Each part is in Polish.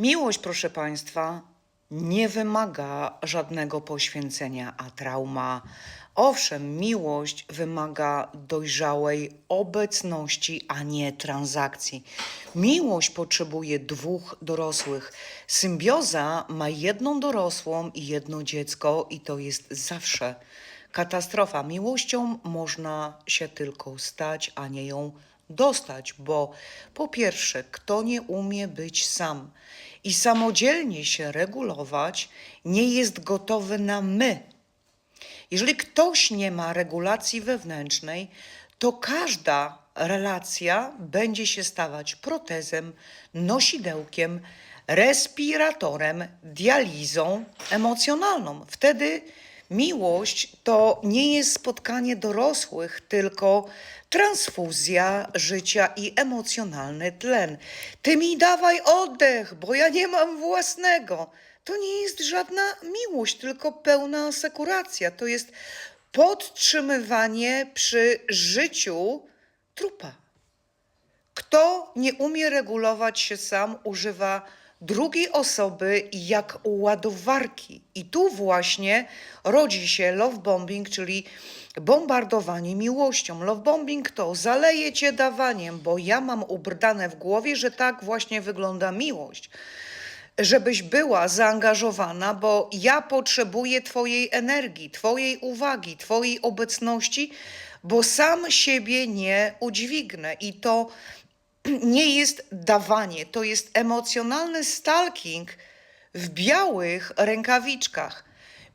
Miłość, proszę Państwa, nie wymaga żadnego poświęcenia, a trauma. Owszem, miłość wymaga dojrzałej obecności, a nie transakcji. Miłość potrzebuje dwóch dorosłych. Symbioza ma jedną dorosłą i jedno dziecko, i to jest zawsze katastrofa. Miłością można się tylko stać, a nie ją dostać, bo po pierwsze, kto nie umie być sam i samodzielnie się regulować, nie jest gotowy na my. Jeżeli ktoś nie ma regulacji wewnętrznej, to każda relacja będzie się stawać protezem, nosidełkiem, respiratorem, dializą emocjonalną. Wtedy miłość to nie jest spotkanie dorosłych, tylko transfuzja życia i emocjonalny tlen. Ty mi dawaj oddech, bo ja nie mam własnego. To nie jest żadna miłość, tylko pełna asekuracja. To jest podtrzymywanie przy życiu trupa. Kto nie umie regulować się sam, używa drugiej osoby jak ładowarki. I tu właśnie rodzi się love bombing, czyli bombardowanie miłością. Love bombing to zaleje cię dawaniem, bo ja mam ubrdane w głowie, że tak właśnie wygląda miłość. Żebyś była zaangażowana, bo ja potrzebuję Twojej energii, Twojej uwagi, Twojej obecności, bo sam siebie nie udźwignę. I to nie jest dawanie, to jest emocjonalny stalking w białych rękawiczkach.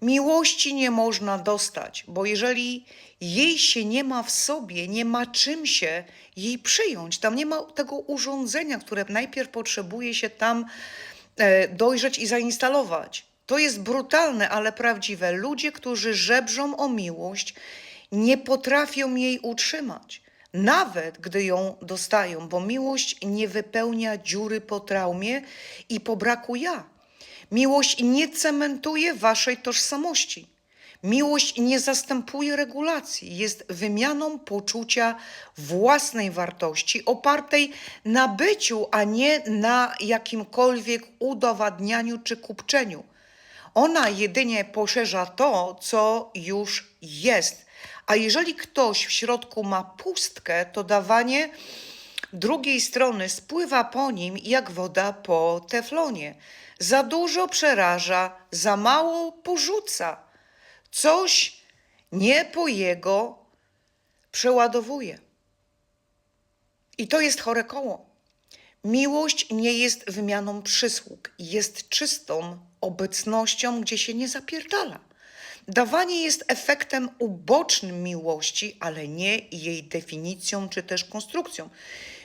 Miłości nie można dostać, bo jeżeli jej się nie ma w sobie, nie ma czym się jej przyjąć, tam nie ma tego urządzenia, które najpierw potrzebuje się tam e, dojrzeć i zainstalować. To jest brutalne, ale prawdziwe. Ludzie, którzy żebrzą o miłość, nie potrafią jej utrzymać nawet gdy ją dostają, bo miłość nie wypełnia dziury po traumie i po braku ja. Miłość nie cementuje waszej tożsamości. Miłość nie zastępuje regulacji, jest wymianą poczucia własnej wartości opartej na byciu, a nie na jakimkolwiek udowadnianiu czy kupczeniu. Ona jedynie poszerza to, co już jest. A jeżeli ktoś w środku ma pustkę, to dawanie drugiej strony spływa po nim jak woda po teflonie. Za dużo przeraża, za mało porzuca. Coś nie po jego przeładowuje. I to jest chore koło. Miłość nie jest wymianą przysług, jest czystą obecnością, gdzie się nie zapierdala. Dawanie jest efektem ubocznym miłości, ale nie jej definicją czy też konstrukcją.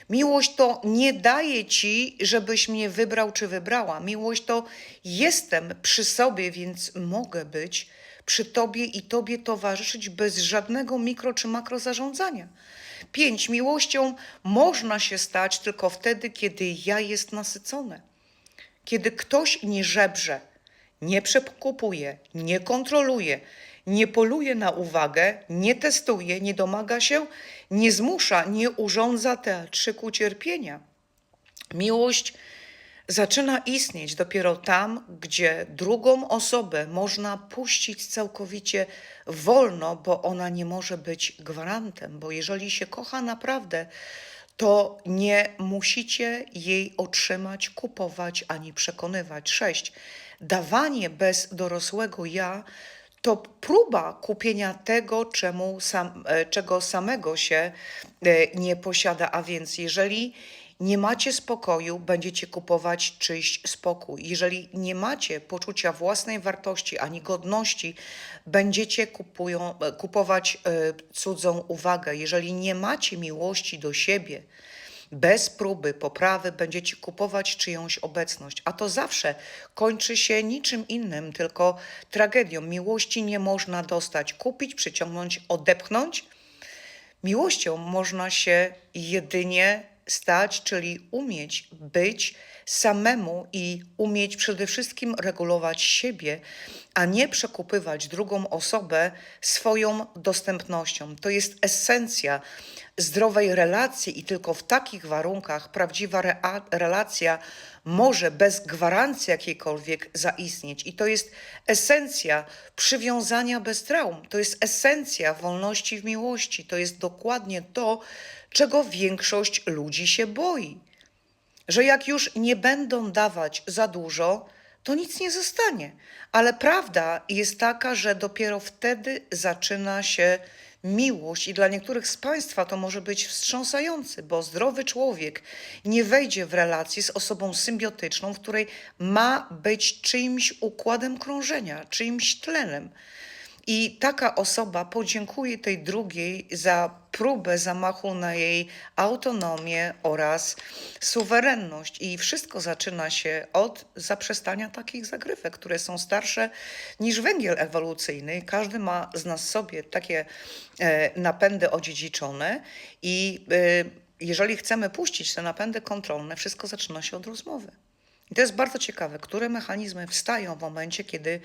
Miłość to nie daje ci, żebyś mnie wybrał czy wybrała. Miłość to jestem przy sobie, więc mogę być przy tobie i tobie towarzyszyć bez żadnego mikro czy makro zarządzania. Pięć. Miłością można się stać tylko wtedy, kiedy ja jest nasycone. Kiedy ktoś nie żebrze, nie przekupuje, nie kontroluje, nie poluje na uwagę, nie testuje, nie domaga się, nie zmusza, nie urządza teatrzyku cierpienia. Miłość zaczyna istnieć dopiero tam, gdzie drugą osobę można puścić całkowicie wolno, bo ona nie może być gwarantem, bo jeżeli się kocha naprawdę, to nie musicie jej otrzymać, kupować ani przekonywać. Sześć. Dawanie bez dorosłego ja to próba kupienia tego, czemu sam, e, czego samego się e, nie posiada. A więc, jeżeli nie macie spokoju, będziecie kupować czyjś spokój. Jeżeli nie macie poczucia własnej wartości ani godności, będziecie kupują, kupować e, cudzą uwagę. Jeżeli nie macie miłości do siebie, bez próby poprawy będziecie kupować czyjąś obecność, a to zawsze kończy się niczym innym, tylko tragedią. Miłości nie można dostać, kupić, przyciągnąć, odepchnąć. Miłością można się jedynie stać, czyli umieć być samemu i umieć przede wszystkim regulować siebie, a nie przekupywać drugą osobę swoją dostępnością. To jest esencja zdrowej relacji i tylko w takich warunkach prawdziwa relacja może bez gwarancji jakiejkolwiek zaistnieć. I to jest esencja przywiązania bez traum. To jest esencja wolności w miłości. To jest dokładnie to, czego większość ludzi się boi. Że jak już nie będą dawać za dużo, to nic nie zostanie. Ale prawda jest taka, że dopiero wtedy zaczyna się miłość, i dla niektórych z Państwa to może być wstrząsający, bo zdrowy człowiek nie wejdzie w relację z osobą symbiotyczną, w której ma być czyimś układem krążenia, czyimś tlenem. I taka osoba podziękuje tej drugiej za próbę zamachu na jej autonomię oraz suwerenność. I wszystko zaczyna się od zaprzestania takich zagrywek, które są starsze niż węgiel ewolucyjny. Każdy ma z nas sobie takie e, napędy odziedziczone i e, jeżeli chcemy puścić te napędy kontrolne, wszystko zaczyna się od rozmowy. I to jest bardzo ciekawe, które mechanizmy wstają w momencie, kiedy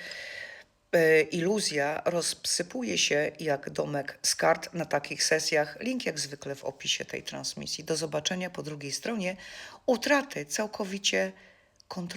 iluzja rozsypuje się jak domek z kart na takich sesjach. Link jak zwykle w opisie tej transmisji. Do zobaczenia po drugiej stronie. Utraty całkowicie kontroli.